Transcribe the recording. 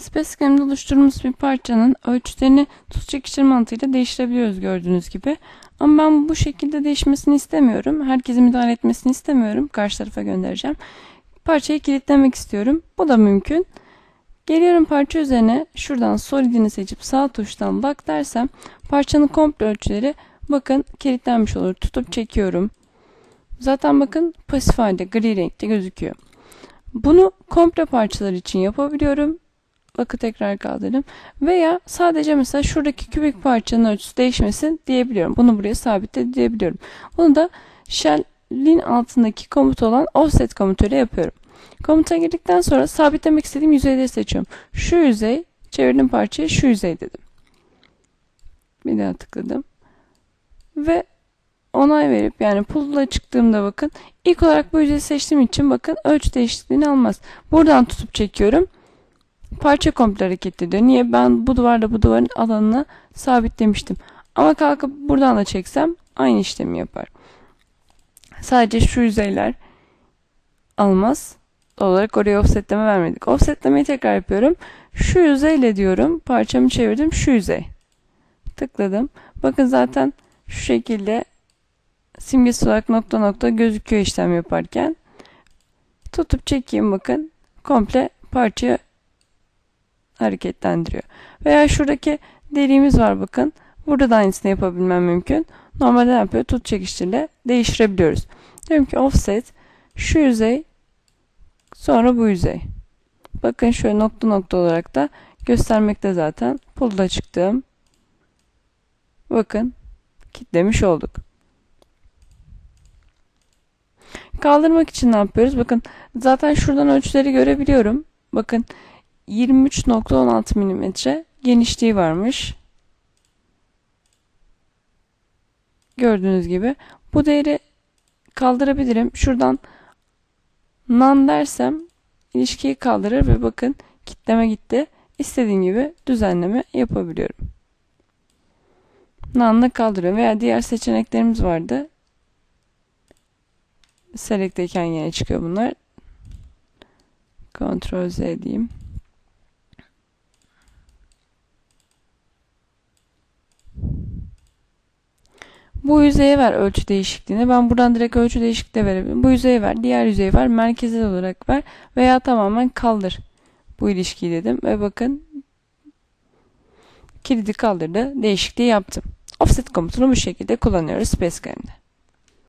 Spacecame'de oluşturduğumuz bir parçanın ölçülerini tuz çekiştir mantığıyla değiştirebiliyoruz gördüğünüz gibi. Ama ben bu şekilde değişmesini istemiyorum. Herkesin müdahale etmesini istemiyorum. Karşı tarafa göndereceğim. Parçayı kilitlemek istiyorum. Bu da mümkün. Geliyorum parça üzerine şuradan solidini seçip sağ tuştan bak dersem parçanın komple ölçüleri bakın kilitlenmiş olur. Tutup çekiyorum. Zaten bakın pasif halde gri renkte gözüküyor. Bunu komple parçalar için yapabiliyorum. Bakı tekrar kaldırdım. Veya sadece mesela şuradaki kübik parçanın ölçüsü değişmesin diyebiliyorum. Bunu buraya sabitle diyebiliyorum. Bunu da shell'in altındaki komut olan offset komutuyla yapıyorum. Komuta girdikten sonra sabitlemek istediğim yüzeyleri seçiyorum. Şu yüzey, çevirdim parçayı şu yüzey dedim. Bir daha tıkladım. Ve onay verip yani pull'la çıktığımda bakın ilk olarak bu yüzeyi seçtiğim için bakın ölçü değişikliğini almaz. Buradan tutup çekiyorum. Parça komple hareket ediyor. Niye? Ben bu duvarda bu duvarın alanını sabitlemiştim. Ama kalkıp buradan da çeksem aynı işlemi yapar. Sadece şu yüzeyler almaz. Doğal olarak oraya offsetleme vermedik. Offsetlemeyi tekrar yapıyorum. Şu yüzeyle diyorum. Parçamı çevirdim. Şu yüzey. Tıkladım. Bakın zaten şu şekilde simgesi olarak nokta nokta gözüküyor işlem yaparken. Tutup çekeyim bakın. Komple parçayı hareketlendiriyor. Veya şuradaki deliğimiz var bakın. Burada da aynısını yapabilmem mümkün. Normalde yapıyor? Tut çekiştirle değiştirebiliyoruz. Diyorum ki offset şu yüzey sonra bu yüzey. Bakın şöyle nokta nokta olarak da göstermekte zaten. Pull'da çıktım. Bakın kitlemiş olduk. Kaldırmak için ne yapıyoruz? Bakın zaten şuradan ölçüleri görebiliyorum. Bakın 23.16 mm genişliği varmış. Gördüğünüz gibi. Bu değeri kaldırabilirim. Şuradan nan dersem ilişkiyi kaldırır ve bakın kitleme gitti. İstediğim gibi düzenleme yapabiliyorum. Nan'la kaldırıyorum veya diğer seçeneklerimiz vardı. Select'teyken yine çıkıyor bunlar. Ctrl Z diyeyim. Bu yüzeye ver ölçü değişikliğini. Ben buradan direkt ölçü değişikliği de verebilirim. Bu yüzeye ver, diğer yüzeye ver, merkezel olarak ver veya tamamen kaldır. Bu ilişkiyi dedim ve bakın kilidi kaldırdı. Değişikliği yaptım. Offset komutunu bu şekilde kullanıyoruz Spacecame'de.